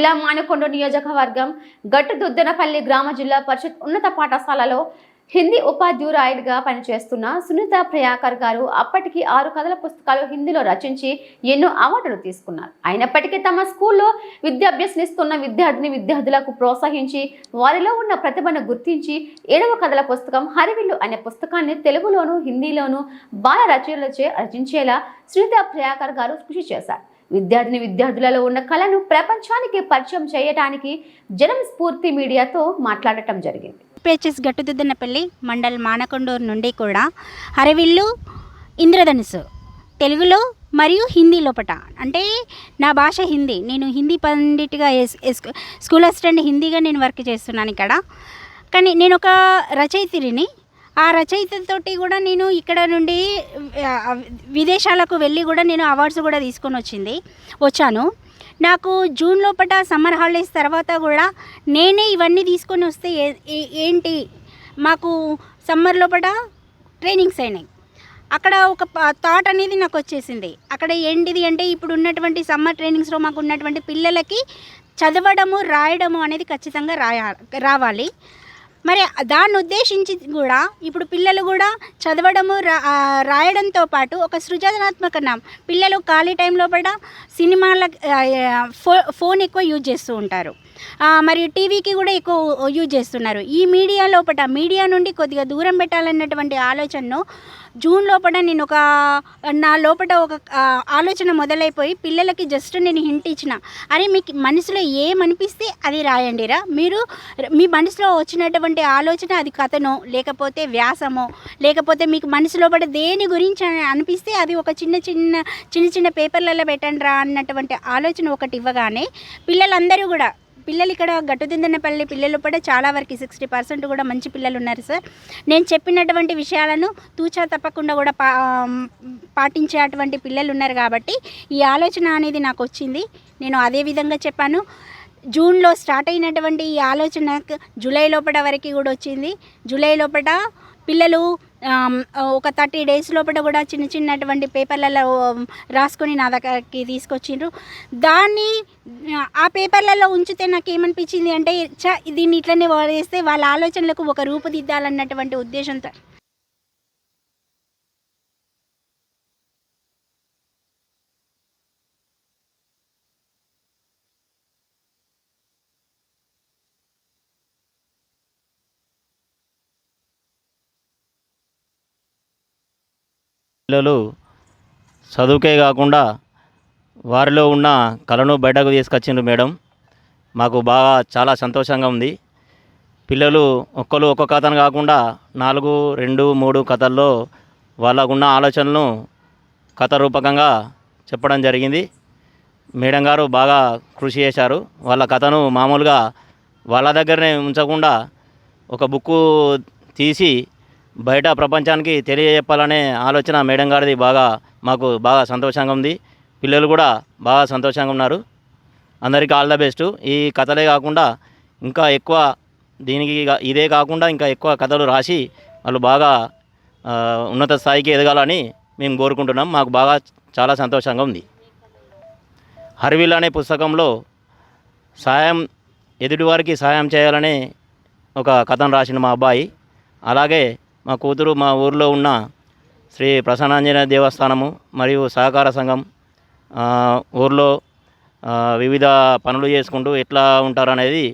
జిల్లా మానకొండ నియోజకవర్గం గట్టుదుద్దనపల్లి గ్రామ జిల్లా పరిషత్ ఉన్నత పాఠశాలలో హిందీ ఉపాధ్యురాయుడిగా పనిచేస్తున్న సునీత ప్రయాకర్ గారు అప్పటికి ఆరు కథల పుస్తకాలు హిందీలో రచించి ఎన్నో అవార్డులు తీసుకున్నారు. అయినప్పటికీ తమ స్కూల్లో విద్యాభ్యసనిస్తున్న విద్యార్థిని విద్యార్థులకు ప్రోత్సహించి వారిలో ఉన్న ప్రతిభను గుర్తించి ఏడవ కథల పుస్తకం హరివిల్లు అనే పుస్తకాన్ని తెలుగులోను హిందీలోను బాల రచనలచే రచించేలా సునీత ప్రయాకర్ గారు కృషి చేశారు. విద్యార్థిని విద్యార్థులలో ఉన్న కళను ప్రపంచానికి పరిచయం చేయడానికి జనం స్ఫూర్తి మీడియాతో మాట్లాడటం జరిగింది. పేచెస్ గట్టుదిద్దనపల్లి మండల్ మానకొండూరు నుండి కూడా అరవిల్లు ఇంద్రధనుసు తెలుగులో మరియు హిందీ లోపట. అంటే నా భాష హిందీ. నేను హిందీ పండిట్గా స్కూల్ అసిస్టెంట్ హిందీగా నేను వర్క్ చేస్తున్నాను ఇక్కడ. కానీ నేను ఒక రచయిత్రిని ఆ రచయితతోటి కూడా నేను ఇక్కడ నుండి విదేశాలకు వెళ్ళి కూడా నేను అవార్డ్స్ కూడా తీసుకొని వచ్చింది వచ్చాను. నాకు జూన్ లోపల సమ్మర్ హాలిడేస్ తర్వాత కూడా నేనే ఇవన్నీ తీసుకొని వస్తే ఏంటి? మాకు సమ్మర్ లోపల ట్రైనింగ్స్ అయినాయి. అక్కడ ఒక థాట్ అనేది నాకు వచ్చేసింది. అక్కడ ఏంటిది అంటే ఇప్పుడు ఉన్నటువంటి సమ్మర్ ట్రైనింగ్స్లో మాకు ఉన్నటువంటి పిల్లలకి చదవడము రాయడము అనేది ఖచ్చితంగా రాయ రావాలి. మరి దాన్ని ఉద్దేశించి కూడా ఇప్పుడు పిల్లలు కూడా చదవడము రా రాయడంతో పాటు ఒక సృజనాత్మక పిల్లలు ఖాళీ టైంలో కూడా సినిమాల ఫో ఫోన్ ఎక్కువ యూజ్ చేస్తూ ఉంటారు. మరియు టీవీకి కూడా ఎక్కువ యూజ్ చేస్తున్నారు. ఈ మీడియా లోపల మీడియా నుండి కొద్దిగా దూరం పెట్టాలన్నటువంటి ఆలోచనను జూన్ లోపల నేను ఒక నా లోపల ఒక ఆలోచన మొదలైపోయి పిల్లలకి జస్ట్ నేను హింట్ ఇచ్చిన అరే మీకు మనసులో ఏమనిపిస్తే అది రాయండిరా మీరు మీ మనసులో వచ్చినటువంటి ఆలోచన అది కథనో లేకపోతే వ్యాసమో లేకపోతే మీకు మనసులో పడ దేని గురించి అని అనిపిస్తే అది ఒక చిన్న చిన్న చిన్న చిన్న పేపర్లలో పెట్టండి రా అన్నటువంటి ఆలోచన ఒకటి ఇవ్వగానే పిల్లలందరూ కూడా పిల్లలు ఇక్కడ గట్టుదిందనపల్లి పిల్లలు కూడా చాలా వరకు సిక్స్టీ పర్సెంట్ కూడా మంచి పిల్లలు ఉన్నారు సార్. నేను చెప్పినటువంటి విషయాలను తూచా తప్పకుండా కూడా పా పాటించేటువంటి పిల్లలు ఉన్నారు కాబట్టి ఈ ఆలోచన అనేది నాకు వచ్చింది. నేను అదే విధంగా చెప్పాను. జూన్లో స్టార్ట్ అయినటువంటి ఈ ఆలోచన జూలై లోపల వరకు కూడా వచ్చింది. జూలై లోపల పిల్లలు ఒక థర్టీ డేస్ లోపల కూడా చిన్న చిన్నటువంటి పేపర్లలో రాసుకొని నా దగ్గరికి తీసుకొచ్చిండ్రు. దాన్ని ఆ పేపర్లలో ఉంచితే నాకు ఏమనిపించింది అంటే చ దీన్ని ఇట్లనే వాడేస్తే వాళ్ళ ఆలోచనలకు ఒక రూపుదిద్దాలన్నటువంటి ఉద్దేశంతో పిల్లలు చదువుకే కాకుండా వారిలో ఉన్న కళను బయటకు తీసుకొచ్చిండ్రు మేడం. మాకు బాగా చాలా సంతోషంగా ఉంది. పిల్లలు ఒక్కరు ఒక్కొక్క కథను కాకుండా నాలుగు రెండు మూడు కథల్లో వాళ్ళకున్న ఆలోచనలను కథ రూపకంగా చెప్పడం జరిగింది. మేడం గారు బాగా కృషి చేశారు. వాళ్ళ కథను మామూలుగా వాళ్ళ దగ్గరనే ఉంచకుండా ఒక బుక్కు తీసి బయట ప్రపంచానికి తెలియజెప్పాలనే ఆలోచన మేడం గారిది బాగా మాకు బాగా సంతోషంగా ఉంది. పిల్లలు కూడా బాగా సంతోషంగా ఉన్నారు. అందరికీ ఆల్ ద బెస్ట్. ఈ కథలే కాకుండా ఇంకా ఎక్కువ దీనికి ఇదే కాకుండా ఇంకా ఎక్కువ కథలు రాసి వాళ్ళు బాగా ఉన్నత స్థాయికి ఎదగాలని మేము కోరుకుంటున్నాం. మాకు బాగా చాలా సంతోషంగా ఉంది. హర్విల్ అనే పుస్తకంలో సాయం ఎదుటివారికి సహాయం చేయాలనే ఒక కథను రాసిన మా అబ్బాయి. అలాగే మా కూతురు మా ఊర్లో ఉన్న శ్రీ ప్రసన్నాంజనేయ దేవస్థానము మరియు సహకార సంఘం ఊర్లో వివిధ పనులు చేసుకుంటూ ఎట్లా ఉంటారనేది